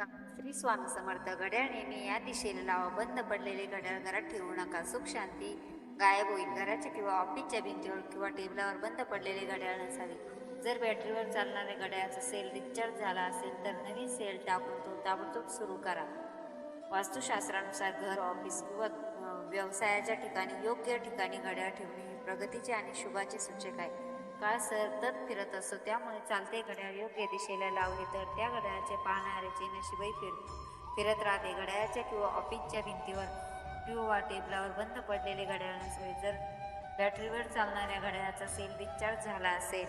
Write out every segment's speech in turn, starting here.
श्री स्वामी समर्थ घड्याळ नेहमी या दिशेला लावा. बंद पडलेले घड्याळ घरात ठेवू नका. सुख शांती गायब होईल. घराच्या किंवा ऑफिसच्या भिंतीवर किंवा टेबलावर बंद पडलेले घड्याळ नसावे. जर बॅटरीवर चालणारे घड्याळाचा सेल रिचार्ज झाला असेल तर नवीन सेल टाकून तो ताबडतोब सुरू करा. वास्तुशास्त्रानुसार घर ऑफिस किंवा व्यवसायाच्या ठिकाणी योग्य ठिकाणी घड्याळ ठेवणे हे प्रगतीचे आणि शुभाचे सूचक आहे. काळ सतत फिरत असतो त्यामुळे चालते घड्याळ योग्य दिशेला लावले तर त्या घड्याळाचे पाहणाऱ्याचे नशिबही फिर फिरत राहते. घड्याळाच्या किंवा ऑफिसच्या भिंतीवर किंवा टेबलावर बंद पडलेले घड्याळ नसले जर बॅटरीवर चालणाऱ्या घड्याळाचा सेल डिस्चार्ज झाला असेल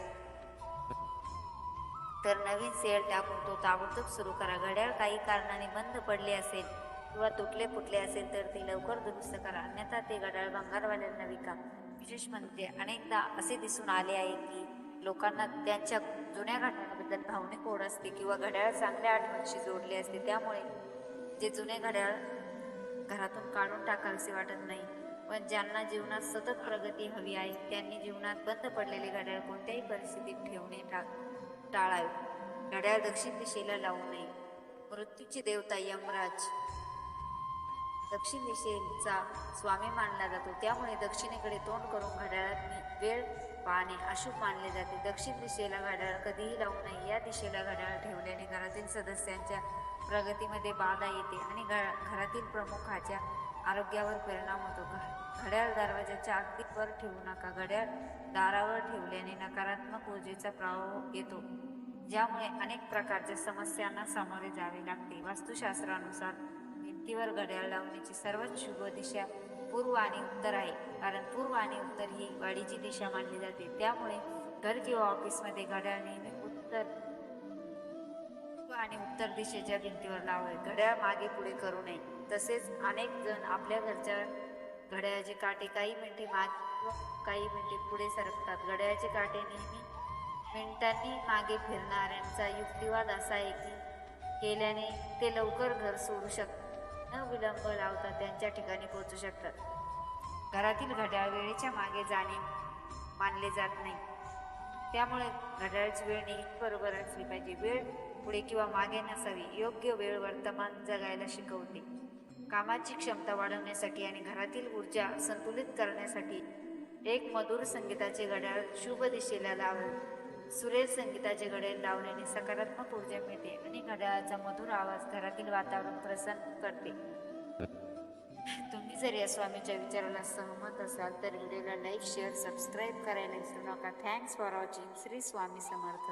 तर नवीन सेल टाकून तो ताबडतोब सुरू करा. घड्याळ काही कारणाने बंद पडले असेल किंवा तुटले फुटले असेल तर ते लवकर दुरुस्त करा. अन्यथा ते घड्याळ भंगारवाल्यांना विका. विशेष म्हणजे अनेकदा असे दिसून आले आहे की लोकांना त्यांच्या जुन्या घटनांबद्दल भावनिक ओढ असते किंवा घड्याळ चांगल्या आठवणीशी जोडले असते. त्यामुळे जे जुने घड्याळ घरातून काढून टाकावेसे वाटत नाही. पण ज्यांना जीवनात सतत प्रगती हवी आहे त्यांनी जीवनात बंद पडलेले घड्याळ कोणत्याही परिस्थितीत ठेवणे टा टाळावे. घड्याळ दक्षिण दिशेला लावू नये. मृत्यूची देवता यमराज दक्षिण दिशेचा स्वामी मानला जातो. त्यामुळे दक्षिणेकडे तोंड करून घड्याळात वेळ पाहणे अशुभ मानले जाते. दक्षिण दिशेला घड्याळ कधीही लावू नये. या दिशेला घड्याळ ठेवल्याने घरातील सदस्यांच्या प्रगतीमध्ये बाधा येते आणि घरातील प्रमुखाच्या आरोग्यावर परिणाम होतो. घड्याळ दरवाजाच्या अगदी वर ठेवू नका. घड्याळ दारावर ठेवल्याने नकारात्मक ऊर्जेचा प्रभाव येतो ज्यामुळे अनेक प्रकारच्या समस्यांना सामोरे जावे लागते. वास्तुशास्त्रानुसार भिंतीवर घड्याळ लावण्याची सर्वात शुभ दिशा पूर्व आणि उत्तर आहे. कारण पूर्व आणि उत्तर ही वाढीची दिशा मानली जाते. त्यामुळे घर किंवा ऑफिसमध्ये घड्याळ नेहमी उत्तर पूर्व आणि उत्तर दिशेच्या भिंतीवर लावावे. घड्याळ मागे पुढे करू नये. तसेच अनेक जण आपल्या घरच्या घड्याळाचे काटे काही मिनिटे मागे काही मिनिटे पुढे सरकतात. घड्याळाचे काटे नेहमी मिनिटांनी मागे फिरणाऱ्यांचा युक्तिवाद असा आहे की केल्याने ते लवकर घर सोडू शकतात. न विलंब लावता त्यांच्या ठिकाणी पोहोचू शकतात. घरातील घड्याळ वेळेच्या मागे जाणे मानले जात नाही. त्यामुळे घड्याळची वेळ नेहमी बरोबर असली पाहिजे. वेळ पुढे किंवा मागे नसावी योग्य वेळ वर्तमान जगायला शिकवते. कामाची क्षमता वाढवण्यासाठी आणि घरातील ऊर्जा संतुलित करण्यासाठी एक मधुर संगीताचे घड्याळ शुभ दिशेला लावले सुरेल संगीताचे घड्याळ लावल्याने सकारात्मक ऊर्जा मिळते आणि घड्याळाचा मधुर आवाज घरातील वातावरण प्रसन्न करते. तुम्ही जर या स्वामीच्या विचाराला सहमत असाल तर व्हिडिओला लाईक शेअर सबस्क्राईब करायला विसरू नका. Thanks for watching Shri Swami Samarth.